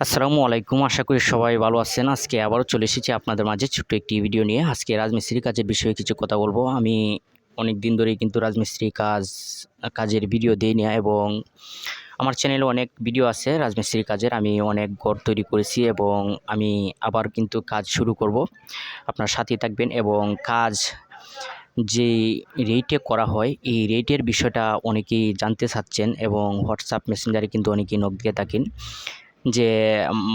আসসালামু আলাইকুম, আশা করি সবাই ভালো আছেন। আজকে আবারও চলে এসেছি আপনাদের মাঝে ছোট্ট একটি ভিডিও নিয়ে। আজকে রাজমিস্ত্রির কাজের বিষয়ে কিছু কথা বলব। আমি অনেক দিন ধরেই কিন্তু রাজমিস্ত্রি কাজ, কাজের ভিডিও দিই না এবং আমার চ্যানেলে অনেক ভিডিও আছে রাজমিস্ত্রি কাজের। আমি অনেক ঘর তৈরি করেছি এবং আমি আবার কিন্তু কাজ শুরু করব। আপনার সাথে থাকবেন এবং কাজ যে রেটে করা হয়, এই রেটের বিষয়টা অনেকেই জানতে চাচ্ছেন এবং হোয়াটসঅ্যাপ মেসেঞ্জারে কিন্তু অনেকেই নক দিয়ে থাকেন। যে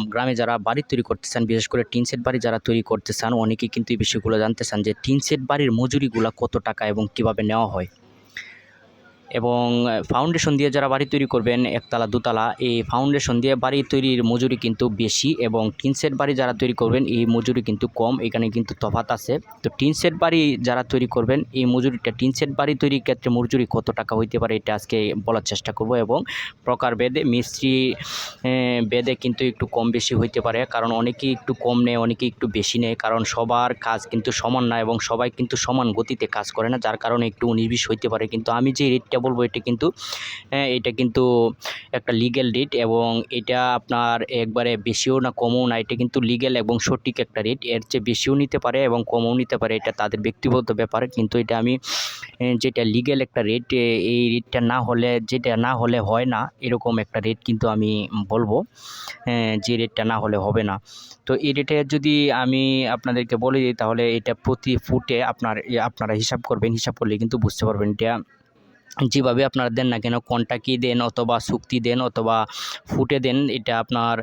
গ্রামে যারা বাড়ি তৈরি করতে চান বিশেষ করে টিন সেট বাড়ি যারা তৈরি করতে চান অনেকেই কিন্তু এই বিষয়গুলো জানতে চান যে, টিন সেট বাড়ির মজুরিগুলো কত টাকা এবং কীভাবে নেওয়া হয়? এবং ফাউন্ডেশন দিয়ে যারা বাড়ি তৈরি করবেন, একতলা, দুতলা, এই ফাউন্ডেশন দিয়ে বাড়ি তৈরির মজুরি কিন্তু বেশি এবং টিন সেট বাড়ি যারা তৈরি করবেন, এই মজুরি কিন্তু কম। এখানে কিন্তু তফাত আছে। তো টিন সেট বাড়ি যারা তৈরি করবেন, এই মজুরিটা টিন সেট বাড়ি তৈরির ক্ষেত্রে মজুরি কত টাকা হইতে পারে, এটা আজকে বলার চেষ্টা করব এবং প্রকার বেদে মিস্ত্রি বেদে কিন্তু একটু কম বেশি হইতে পারে, কারণ অনেকেই একটু কম নেয়, অনেকেই একটু বেশি নেয়, কারণ সবার কাজ কিন্তু সমান না এবং সবাই কিন্তু সমান গতিতে কাজ করে না, যার কারণে একটু উনিশ বিশ হইতে পারে। কিন্তু আমি যে রেটটা বলব এটা কিন্তু আহ, এটা কিন্তু একটা লিগ্যাল রেট এবং এটা আপনার একবারে বেশিও না কমও না এটা কিন্তু লিগ্যাল এবং সঠিক একটা রেট এর চেয়ে বেশিও নিতে পারে এবং কমও নিতে পারে এটা তাদের ব্যক্তিগত ব্যাপার। কিন্তু এটা আমি যেটা লিগ্যাল একটা রেট এই রেটটা না হলে যেটা না হলে হয় না এরকম একটা রেট কিন্তু আমি বলব যে রেটটা না হলে হবে না। তো এই রেটে যদি আমি আপনাদেরকে বলে দিই তাহলে এটা প্রতি ফুটে আপনার আপনারা হিসাব করবেন হিসাব করলে কিন্তু বুঝতে পারবেন এটা যেভাবে আপনারা দেন না কেন কন্টাকি দেন অথবা শুক্তি দেন অথবা ফুটে দেন, এটা আপনার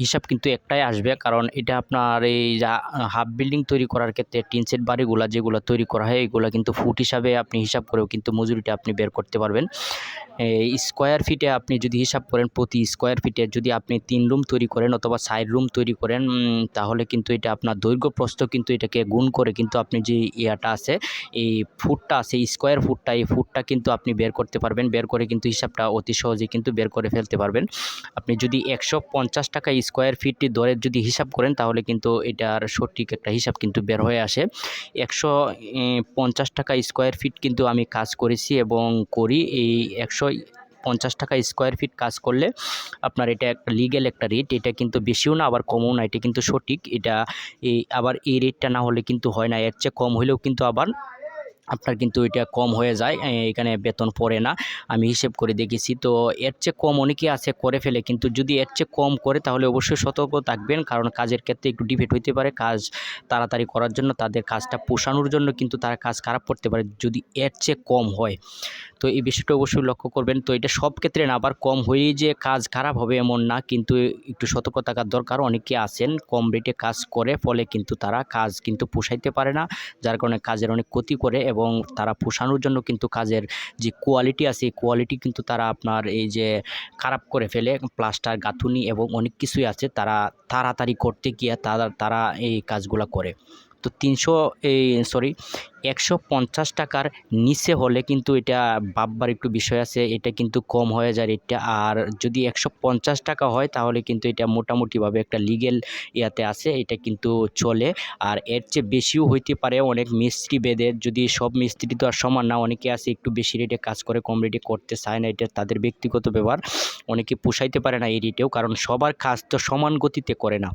হিসাব কিন্তু একটাই আসবে, কারণ এটা আপনার এই যা হাফ বিল্ডিং তৈরি করার ক্ষেত্রে টিন সেট বাড়িগুলো যেগুলো তৈরি করা হয়, এগুলো কিন্তু ফুট হিসাবে আপনি হিসাব করেও কিন্তু মজুরিটা আপনি বের করতে পারবেন। এই স্কোয়ার ফিটে আপনি যদি হিসাব করেন প্রতি স্কোয়ার ফিটে যদি আপনি তিন রুম তৈরি করেন অথবা সাইড রুম তৈরি করেন তাহলে কিন্তু এটা আপনার দৈর্ঘ্য প্রস্থ কিন্তু এটাকে গুণ করে কিন্তু আপনি যে ইয়াটা আছে, এই ফুটটা আছে স্কোয়ার ফুটটা এই ফুটটা কিন্তু আপনি বের করতে পারবেন। বের করে কিন্তু হিসাবটা অতি সহজেই কিন্তু বের করে ফেলতে পারবেন। আপনি যদি একশো পঞ্চাশ টাকা স্কোয়ার ফিট দরে যদি হিসাব করেন, তাহলে কিন্তু এটার সঠিক একটা হিসাব কিন্তু বের হয়ে আসে। একশো পঞ্চাশ টাকা স্কোয়ার ফিট কিন্তু আমি কাজ করেছি এবং করি। এই একশো পঞ্চাশ টাকা স্কোয়ার ফিট কাজ করলে আপনার এটা একটা লিগ্যাল একটা রেট এটা কিন্তু বেশিও না, আবার কমও না, এটা কিন্তু সঠিক। এটা এই, আবার এই রেটটা না হলে কিন্তু হয় না, এর চেয়ে কম হলেও কিন্তু আবার আপনার কিন্তু এটা কম হয়ে যায় এখানে বেতন পড়ে না। আমি হিসেব করে দেখেছি, তো এর চেয়ে কম অনেকে আছে করে ফেলে, কিন্তু যদি এর চেয়ে কম করে তাহলে অবশ্যই সতর্ক থাকবেন, কারণ কাজের ক্ষেত্রে একটু ডিফেক্ট হইতে পারে। কাজ তাড়াতাড়ি করার জন্য তাদের কাজটা পোষানোর জন্য কিন্তু তারা কাজ খারাপ করতে পারে যদি এর চেয়ে কম হয়। তো এই বিষয়টা অবশ্যই লক্ষ্য করবেন। তো এটা সব ক্ষেত্রে না, আবার কম হয়েই যে কাজ খারাপ হবে এমন না, কিন্তু একটু সতর্ক থাকার দরকার। অনেকে আছেন, কম রেটে কাজ করে, ফলে কিন্তু তারা কাজ কিন্তু পোষাইতে পারে না, যার কারণে কাজের অনেক ক্ষতি করে এবং তারা পোষানোর জন্য কিন্তু কাজের যে কোয়ালিটি আছে কোয়ালিটি কিন্তু তারা আপনার এই যে খারাপ করে ফেলে প্লাস্টার গাঁথুনি এবং অনেক কিছুই আছে, তারা তাড়াতাড়ি করতে গিয়ে তারা তারা এই কাজগুলো করে। তো তিনশো এই সরি একশো পঞ্চাশ টাকার নিচে হলে কিন্তু এটা ভাববার একটু বিষয় আছে, এটা কিন্তু কম হয়ে যায় রেটটা আর যদি একশো পঞ্চাশ টাকা হয়, তাহলে কিন্তু এটা মোটামুটিভাবে একটা লিগেল ইয়াতে আছে, এটা কিন্তু চলে। আর এর চেয়ে বেশিও হইতে পারে অনেক মিস্ত্রি বেদের, যদি সব মিস্ত্রি তো আর সমান না, অনেকে আছে একটু বেশি রেটে কাজ করে, কম রেটে করতে চায় না, এটা তাদের ব্যক্তিগত ব্যাপার। অনেকে পোষাইতে পারে না এই রেটেও কারণ সবার কাজ তো সমান গতিতে করে না।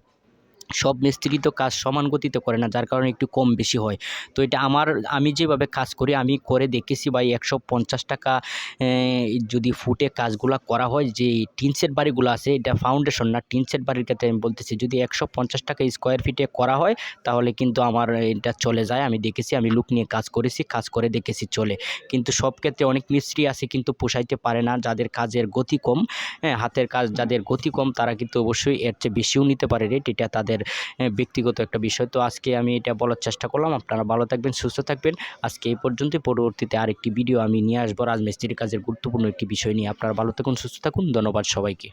সব মিস্ত্রি তো কাজ সমান গতিতে করে না, যার কারণে একটু কম বেশি হয়। তো এটা আমার, আমি যেভাবে কাজ করি, আমি করে দেখেছি ভাই একশো পঞ্চাশ টাকা যদি ফুটে কাজগুলো করা হয়, যে টিন সেট বাড়িগুলো আছে, এটা ফাউন্ডেশন না টিন সেট বাড়ির ক্ষেত্রে আমি বলতেছি, যদি একশো পঞ্চাশ টাকা স্কোয়ার ফিটে করা হয়, তাহলে কিন্তু আমার এটা চলে যায়। আমি দেখেছি, আমি লুক নিয়ে কাজ করেছি, কাজ করে দেখেছি চলে। কিন্তু সব ক্ষেত্রে অনেক মিস্ত্রি আছে কিন্তু পোষাইতে পারে না, যাদের কাজের গতি কম হ্যাঁ হাতের কাজ যাদের গতি কম, তারা কিন্তু অবশ্যই এর চেয়ে বেশিও নিতে পারে রেট এটা তাদের আহ, ব্যক্তিগত একটা বিষয়। তো আজকে আমি এটা বলার চেষ্টা করলাম। আপনারা ভালো থাকবেন সুস্থ থাকবেন। আজকে এই পর্যন্তই। পরবর্তীতে আরেকটি ভিডিও আমি নিয়ে আসব। রাজমিস্ত্রির কাজের গুরুত্বপূর্ণ একটি বিষয় নিয়ে। আপনারা ভালো থাকুন সুস্থ থাকুন। ধন্যবাদ সবাইকে।